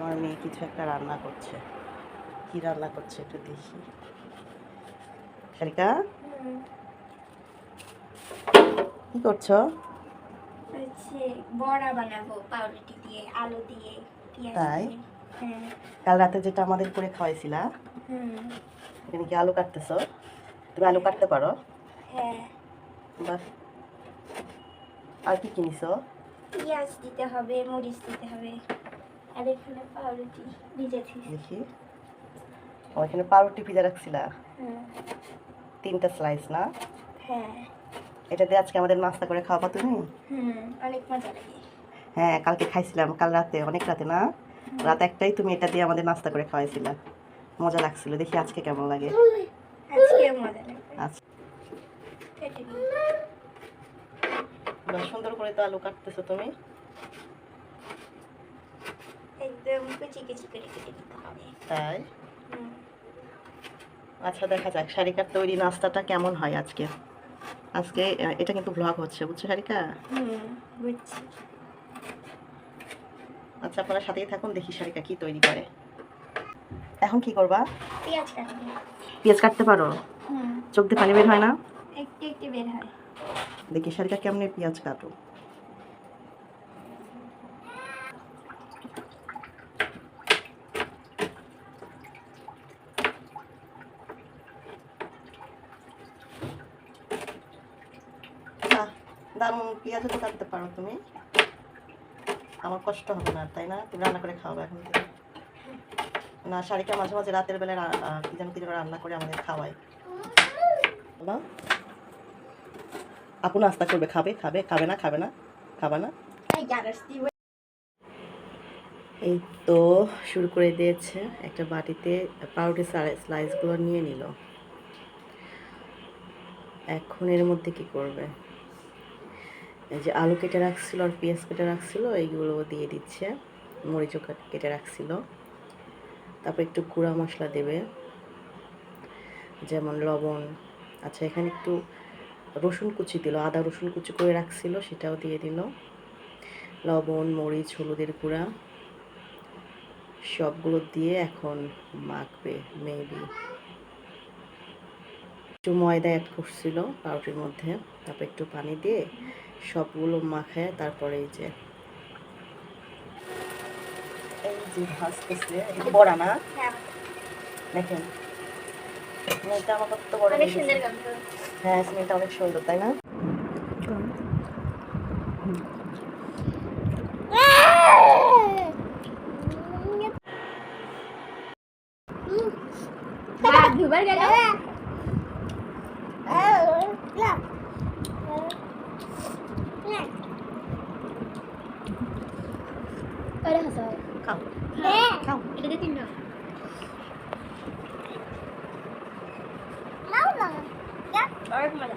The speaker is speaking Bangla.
আমার মেয়ে কিছু একটা রান্না করছে। কি রান্না করছে একটু দেখি। সারিকা কি করছ? বড়া বানাবো পাউরুটি দিয়ে আলু দিয়ে তাই? হ্যাঁ। কাল রাতে যেটা আমাদের করে খাওয়াইছিলা এখানে কি আলু কাটতেছো? তুমি আলু কাটতে পারো? হ্যাঁ। বাহ। আর কি কিনিছো? পেঁয়াজ দিতে হবে মরিচ দিতে হবে। আর এখানে পাউরুটি ভিজেছি। দেখি। ও এখানে পাউরুটি পিজা রাখছিলা। তিনটা স্লাইস না? হ্যাঁ। এটা দিয়ে আজকে আমাদের নাস্তা করে খাওয়াবা তুমি? হুম অনেক মজা লাগে। হ্যাঁ কালকে খাইছিলাম কাল রাতে অনেক রাতে না? রাত একটাই তুমি এটা দিয়ে আমাদের নাস্তা করে খাওয়াইছিলা। মজা লাগছিল দেখি আজকে কেমন লাগে। আজকে মজা আচ্ছা। সুন্দর করে তো আলু কাটতেছো তুমি। দিতে হবে। তাই? আচ্ছা দেখা যাক। শারিকার তৈরি নাস্তাটা কেমন হয় আজকে? আজকে এটা কিন্তু ব্লগ হচ্ছে বুঝছ শারিকা? বুঝছি। আচ্ছা আপনারা সাথেই থাকুন দেখি শারিকা কি তৈরি করে। এখন কি করবা? পেঁয়াজ কাটবে। পেঁয়াজ কাটতে পারো? চোখ দিয়ে পানি বের হয় না? একটু একটু বের হয়। দেখি শারিকা কেমনে পেঁয়াজ কাটো বাহ, দারুণ পেঁয়াজও তো কাটতে পারো তুমি। আমার কষ্ট হবে না তাই না? তুমি রান্না করে খাওয়াবে এখন। থেকে না শারিকা মাঝে মাঝে রাতের বেলা আহ, কি যেন কি যেন রান্না করে আমাদের খাওয়ায়। বাবা আপু নাস্তা করবে খাবে খাবে খাবে না খাবে না খাবে না। এই এই তো শুরু করে দিয়েছে একটা বাটিতে পাউরুটি স্লাইসগুলো নিয়ে নিল। এখন এর মধ্যে কি করবে? এই যে আলু কেটে রাখছিল আর পেঁয়াজ কেটে রাখছিল, এইগুলো দিয়ে দিচ্ছে। মরিচও কেটে রাখছিল। তারপর একটু গুঁড়া মশলা দেবে। যেমন লবণ। আচ্ছা এখানে একটু রসুন কুচি দিল, আদা রসুন কুচি করে রাখছিল, সেটাও দিয়ে দিল। লবণ, মরিচ, হলুদের গুঁড়া, সবগুলো দিয়ে এখন মাখবে মেবি একটু ময়দা অ্যাড করছিল পাউটির মধ্যে, তারপর একটু পানি দিয়ে সবগুলো মাখায় তারপরে এই যে এই যে ভাজতেছে এটা বড়া না? হ্যাঁ। দেখেন মেয়েটা আমার কত বড় অনেক সুন্দর হ্যাঁ অনেক সুন্দর তাই না? হাত খাও। হ্যাঁ। খাও। এটা দিয়ে তিনটা। অনেক মজা